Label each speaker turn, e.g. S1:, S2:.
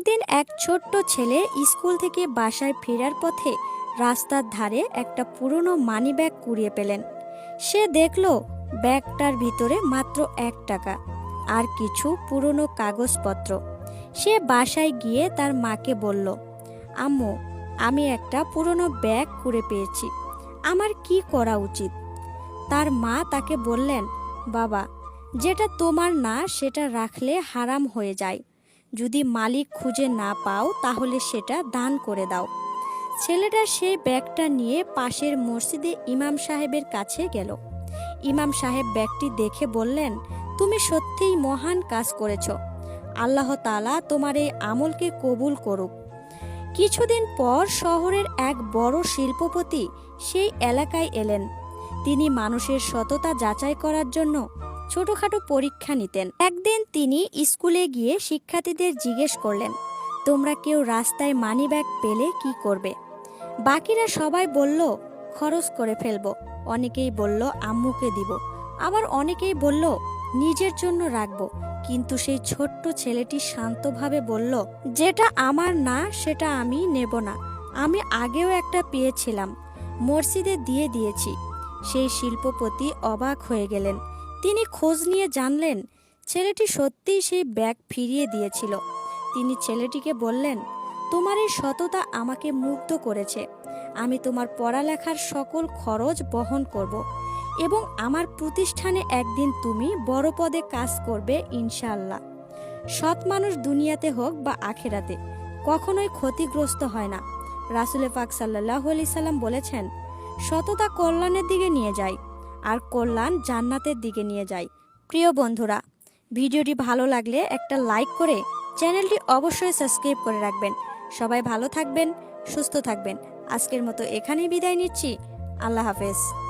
S1: একদিন এক ছোট্ট ছেলে স্কুল থেকে বাসায় ফেরার পথে রাস্তার ধারে একটা পুরনো মানি ব্যাগ কুড়িয়ে পেলেন। সে দেখল ব্যাগটার ভিতরে মাত্র এক টাকা আর কিছু পুরনো কাগজপত্র। সে বাসায় গিয়ে তার মাকে বলল, আম্মু, আমি একটা পুরনো ব্যাগ কুড়ে পেয়েছি। আমার কি করা উচিত? তার মা তাকে বললেন, বাবা, যেটা তোমার না, সেটা রাখলে হারাম হয়ে যায়। যদি মালিক খুঁজে না পাও, তাহলে সেটা দান করে দাও। ছেলেটা সেই ব্যাগটা নিয়ে পাশের মসজিদে ইমাম সাহেবের কাছে গেল। ইমাম সাহেব ব্যাগটি দেখে বললেন, তুমি সত্যিই মহান কাজ করেছ। আল্লাহ তালা তোমার এই আমলকে কবুল করুক। কিছুদিন পর শহরের এক বড় শিল্পপতি সেই এলাকায় এলেন। তিনি মানুষের সততা যাচাই করার জন্য ছোটখাটো পরীক্ষা নিতেন। একদিন তিনি স্কুলে গিয়ে শিক্ষার্থীদের জিজ্ঞেস করলেন, তোমরা কেউ রাস্তায় মানি ব্যাগ পেলে কি করবে? বাকিরা সবাই বলল, খরচ করে ফেলব। অনেকেই বলল, আম্মুকে দিব। আবার অনেকেই বলল, নিজের জন্য রাখব। কিন্তু সেই ছোট্ট ছেলেটি শান্তভাবে বলল, যেটা আমার না, সেটা আমি নেব না। আমি আগেও একটা পেয়েছিলাম। মসজিদে দিয়ে দিয়েছি। সেই শিল্পপতি অবাক হয়ে গেলেন। তিনি খোঁজ নিয়ে জানলেন, ছেলেটি সত্যিই সেই ব্যাগ ফিরিয়ে দিয়েছিল। তিনি ছেলেটিকে বললেন, তোমার এই সততা আমাকে মুগ্ধ করেছে। আমি তোমার পড়ালেখার সকল খরচ বহন করব এবং আমার প্রতিষ্ঠানে একদিন তুমি বড় পদে কাজ করবে, ইনশাআল্লাহ। সৎ মানুষ দুনিয়াতে হোক বা আখেরাতে, কখনোই ক্ষতিগ্রস্ত হয় না। রাসুলে পাক সাল্লাহ আলি সাল্লাম বলেছেন, সততা কল্যাণের দিকে নিয়ে যায় আর কল্যাণ জান্নাতের দিকে নিয়ে যায়। প্রিয় বন্ধুরা, ভিডিওটি ভালো লাগলে একটা লাইক করে চ্যানেলটি অবশ্যই সাবস্ক্রাইব করে রাখবেন। সবাই ভালো থাকবেন, সুস্থ থাকবেন। আজকের মতো এখানেই বিদায় নিচ্ছি। আল্লাহ হাফেজ।